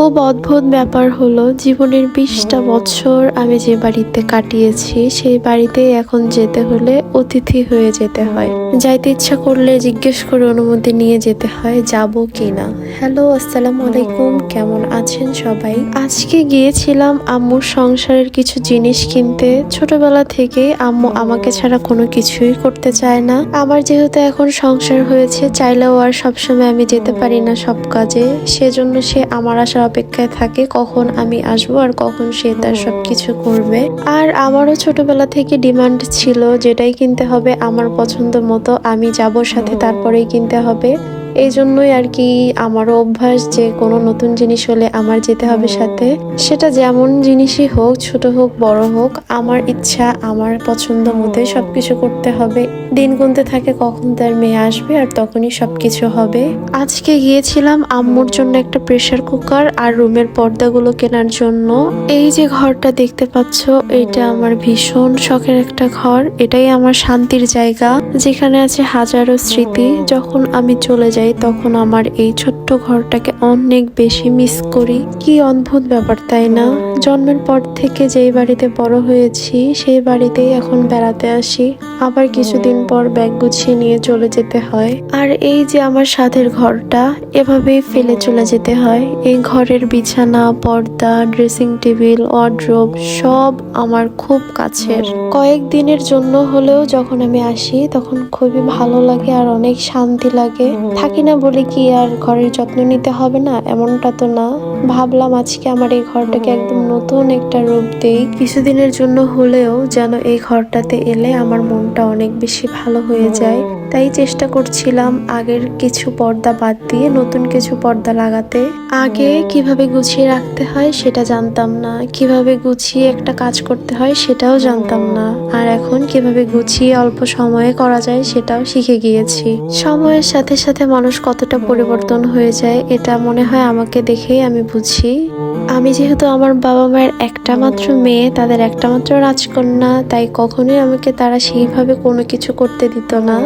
খুব অদ্ভুত ব্যাপার হলো জীবনের বিশটা বছর আমি যে বাড়িতে কাটিয়েছি সেই বাড়িতে এখন যেতে হলে অতিথি হয়ে যেতে হয়। যাইতে ইচ্ছা করলে জিজ্ঞেস করে অনুমতি নিয়ে যেতে হয় যাব কি না হ্যালো, আসসালামু আলাইকুম। কেমন আছেন সবাই? আজকে গিয়েছিলাম আম্মুর সংসারের কিছু জিনিস কিনতে। ছোটবেলা থেকে আম্মু আমাকে ছাড়া কোনো কিছুই করতে চায় না। আমার যেহেতু এখন সংসার হয়েছে, চাইলেও আর সবসময় আমি যেতে পারি না সব কাজে। সেজন্য সে আমার আসার অপেক্ষায় থাকে, কখন আমি আসব আর কখন সে তার সবকিছু করবে। আর আমারও ছোটবেলা থেকে ডিমান্ড ছিল, যেটাই কিনতে হবে আমার পছন্দ মতো, আমি যাব সাথে, তারপরেই কিনতে হবে। এই জন্যই আর কি আমারও অভ্যাস যে কোনো নতুন জিনিস হলে আমার যেতে হবে সাথে। সেটা যেমন জিনিসই হোক, ছোট হোক, বড় হোক, আমার ইচ্ছা, আমার পছন্দ মতোই সবকিছু করতে হবে। দিন গুনতে থাকে কখন তার মেয়ে আসবে আর তখনই সবকিছু হবে। আজকে গিয়েছিলাম আম্মুর জন্য একটা প্রেসার কুকার আর রুমের পর্দাগুলো কেনার জন্য। এই যে ঘরটা দেখতে পাচ্ছ, এটা আমার ভীষণ শখের একটা ঘর। এটাই আমার শান্তির জায়গা। যেখানে আছে হাজারো স্মৃতি। যখন আমি চলে যাই তখন আমার এই ছোট্ট ঘরটাকে অনেক বেশি মিস করি। কি অদ্ভুত ব্যাপার, তাই না? জন্মের পর থেকে যেই বাড়িতে বড় হয়েছি, সেই বাড়িতেই এখন বেড়াতে আসি। আবার কিছুদিন পর ব্যাগ গুছিয়ে নিয়ে চলে যেতে হয়। আর এই যে আমার সাথের ঘরটা, এভাবেই ফেলে চলে যেতে হয়। এই ঘরের বিছানা, পর্দা ড্রেসিং টেবিল ওয়ার্ড্রোব সব আমার খুব কাছের। কয়েক দিনের জন্য হলেও যখন আমি আসি, তখন খুবই ভালো লাগে আর অনেক শান্তি লাগে। থাকি না বলে কি আর ঘরের যত্ন নিতে হবে না? এমনটা তো না। ভাবলাম আজকে আমার এই ঘরটাকে একদম নতুন একটা রূপ দেই। কিছুদিনের জন্য হলেও যেন এই ঘরটাতে এলে আমার মনটা অনেক বেশি ভালো হয়ে যায়। তাই চেষ্টা করছিলাম আগের কিছু পর্দা বাদ দিয়ে নতুন কিছু পর্দা লাগাতে। আগে কীভাবে গুছিয়ে রাখতে হয় সেটা জানতাম না। কীভাবে গুছিয়ে একটা কাজ করতে হয় সেটাও জানতাম না। আর এখন কীভাবে গুছিয়ে অল্প সময়ে করা যায় সেটাও শিখে গিয়েছি। সময়ের সাথে সাথে মানুষ কতটা পরিবর্তন হয়ে যায়, এটা মনে হয় আমাকে দেখেই আমি বুঝি। আমি যেহেতু আমার বাবা মায়ের একটা মাত্র মেয়ে, তাদের একটা মাত্র রাজকন্যা, তাই কখনোই আমাকে তারা সেইভাবে কোনো কিছু করতে দিত না।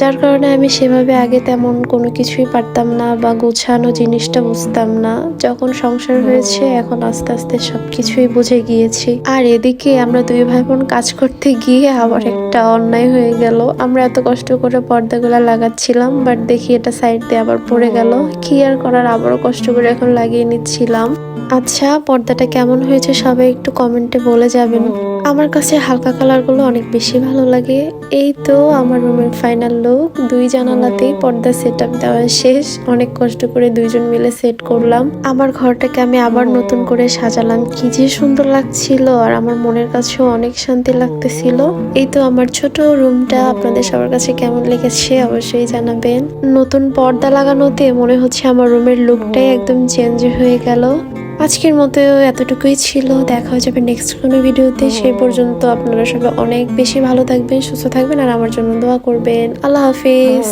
যার কারণে আমি সেভাবে আগে তেমন কোনো কিছুই পারতাম না বা গোছানো জিনিসটা বুঝতাম না। যখন সংসার হয়েছে, এখন আস্তে আস্তে সবকিছুই বুঝে গিয়েছি। আর এদিকে আমরা দুই ভাই বোন কাজ করতে গিয়ে আবার একটা অন্যায় হয়ে গেল। আমরা এত কষ্ট করে পর্দাগুলো লাগাচ্ছিলাম বাট দেখি এটা সাইড দিয়ে আবার পড়ে গেল। কি আর করার, আবারও কষ্ট করে এখন লাগিয়ে নিচ্ছিলাম। আচ্ছা পর্দাটা কেমন হয়েছে সবাই একটু কমেন্টে বলে যাবেন। আমার কাছে হালকা কালারগুলো অনেক বেশি ভালো লাগে। এই তো আমার রুমের ফাইনাল লুক দুই জানালাতেই পর্দা সেট আপ দেওয়া শেষ। অনেক কষ্ট করে দুইজন মিলে সেট করলাম। আমার ঘরটাকে আমি আবার নতুন করে সাজালাম। কি যে সুন্দর লাগছিল আর আমার মনের কাছেও অনেক শান্তি লাগতেছিল। এই তো আমার ছোট রুমটা। আপনাদের সবার কাছে কেমন লেগেছে অবশ্যই জানাবেন। নতুন পর্দা লাগানোতে মনে হচ্ছে আমার রুমের লুকটাই একদম চেঞ্জ হয়ে গেল। আজকের মতো এতটুকুই ছিল। দেখা হয়ে যাবে নেক্সট কোনো ভিডিওতে সে পর্যন্ত আপনারা সবাই অনেক বেশি ভালো থাকবেন, সুস্থ থাকবেন, আর আমার জন্য দোয়া করবেন। আল্লাহ হাফিজ।